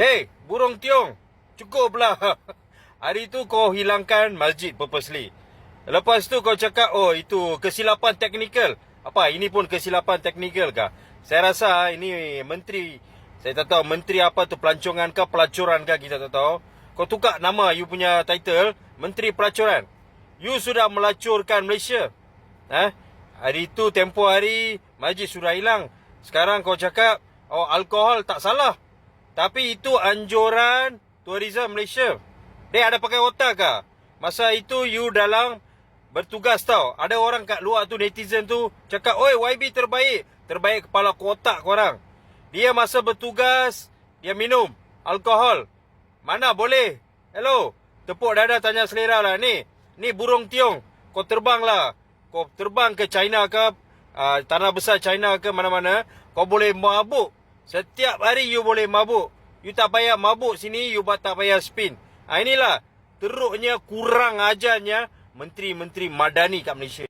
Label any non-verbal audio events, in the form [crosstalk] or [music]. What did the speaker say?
Hei, burung tiong. Cukuplah. [laughs] Hari tu kau hilangkan masjid purposely. Lepas tu kau cakap, oh itu kesilapan teknikal. Apa, ini pun kesilapan teknikal kah? Saya rasa ini menteri, saya tak tahu menteri apa tu pelancongan kah, pelacuran kah kita tak tahu. Kau tukar nama you punya title, Menteri Pelacuran. You sudah melacurkan Malaysia. Ha? Hari tu tempoh hari masjid sudah hilang. Sekarang kau cakap oh alkohol tak salah. Tapi itu anjuran tourism Malaysia. Dia ada pakai otak ke? Masa itu you dalam bertugas tau. Ada orang kat luar tu netizen tu cakap, "Oi, YB terbaik. Terbaik kepala kotak korang." Dia masa bertugas dia minum alkohol. Mana boleh? Hello. Tepuk dada tanya selera lah ni. Ni burung tiong. Kau terbang lah. Kau terbang ke China ke uh, tanah besar China ke mana-mana. Kau boleh mabuk. Setiap hari you boleh mabuk. You tak payah mabuk sini, you tak payah spin. Ha, inilah teruknya kurang ajarnya menteri-menteri madani kat Malaysia.